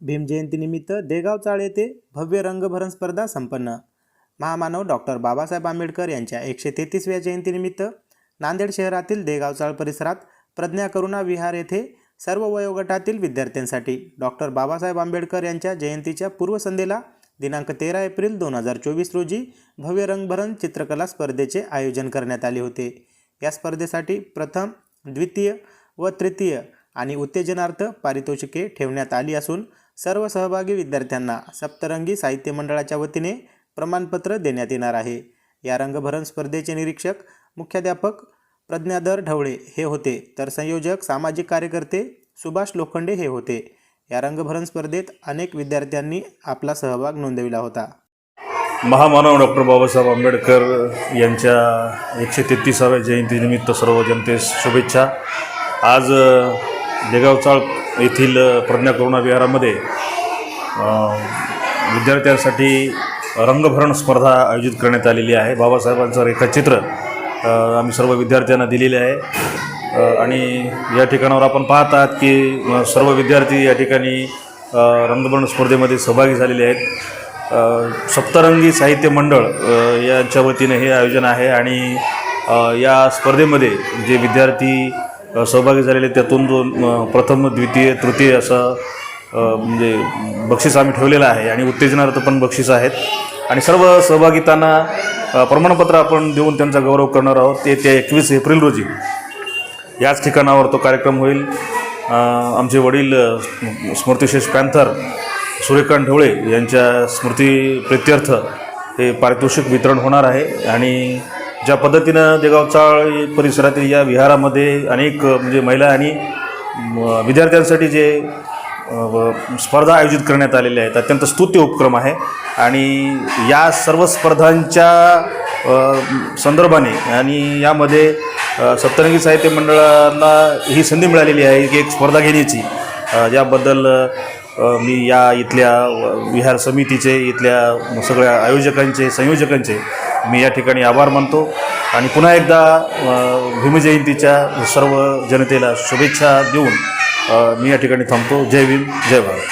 भीमजयंतीनिमित्त देगाव चाळ येथे भव्य रंगभरण स्पर्धा संपन्न. महामानव डॉक्टर बाबासाहेब आंबेडकर यांच्या एकशे तेहतीसव्या जयंतीनिमित्त नांदेड शहरातील देगाव चाळ परिसरात प्रज्ञा करुणा विहार येथे सर्व वयोगटातील विद्यार्थ्यांसाठी डॉक्टर बाबासाहेब आंबेडकर यांच्या जयंतीच्या पूर्वसंध्येला दिनांक तेरा एप्रिल दोन हजार चोवीस रोजी भव्य रंगभरण चित्रकला स्पर्धेचे आयोजन करण्यात आले होते. या स्पर्धेसाठी प्रथम द्वितीय व तृतीय आणि उत्तेजनार्थ पारितोषिके ठेवण्यात आली असून सर्व सहभागी विद्यार्थ्यांना सप्तरंगी साहित्य मंडळाच्या वतीने प्रमाणपत्र देण्यात येणार आहे. या रंगभरण स्पर्धेचे निरीक्षक मुख्याध्यापक प्रज्ञाधर ढवळे हे होते. तर संयोजक सामाजिक कार्यकर्ते सुभाष लोखंडे हे होते. या रंगभरण स्पर्धेत अनेक विद्यार्थ्यांनी आपला सहभाग नोंदविला होता. महामानव डॉक्टर बाबासाहेब आंबेडकर यांच्या एकशे तेहतीसाव्या जयंतीनिमित्त सर्व जनतेस शुभेच्छा. आज देगावचाळ येथील प्रज्ञा करुणा विहारामध्ये विद्यार्थ्यांसाठी रंगभरण स्पर्धा आयोजित करण्यात आलेली आहे. बाबासाहेबांचं रेखाचित्र आम्ही सर्व विद्यार्थ्यांना दिलेले आहे. आणि या ठिकाणावर आपण पाहत आहात की सर्व विद्यार्थी या ठिकाणी रंगभरण स्पर्धेमध्ये सहभागी झालेले आहेत. सप्तरंगी साहित्य मंडळ यांच्या वतीने हे आयोजन आहे आणि या स्पर्धेमध्ये जे विद्यार्थी सहभागी झालेले त्यातून दोन प्रथम द्वितीय तृतीय असं म्हणजे बक्षीस आम्ही ठेवलेलं आहे आणि उत्तेजनार्थ पण बक्षीस आहेत. आणि सर्व सहभागितांना प्रमाणपत्र आपण देऊन त्यांचा गौरव करणार आहोत. ते त्या एकवीस एप्रिल रोजी. याच ठिकाणावर तो कार्यक्रम होईल. आमचे वडील स्मृतिशेष पॅन्थर सूर्यकांत ढवळे यांच्या स्मृती प्रित्यर्थ हे पारितोषिक वितरण होणार आहे. आणि ज्या पद्धतीनं देगावचाळ परिसरातील या विहारामध्ये अनेक म्हणजे महिला आणि विद्यार्थ्यांसाठी जे स्पर्धा आयोजित करण्यात आलेल्या आहेत. अत्यंत स्तुत्य उपक्रम आहे. आणि या सर्व स्पर्धांच्या संदर्भाने आणि यामध्ये सप्तरंगी साहित्य मंडळाला ही संधी मिळालेली आहे की एक स्पर्धा घेण्याची. याबद्दल मी या इथल्या विहार समितीचे इथल्या सगळ्या आयोजकांचे संयोजकांचे मी या ठिकाणी आभार मानतो. आणि पुन्हा एकदा भीमजयंतीच्या सर्व जनतेला शुभेच्छा देऊन मी या ठिकाणी थांबतो. जय भीम जय भारत.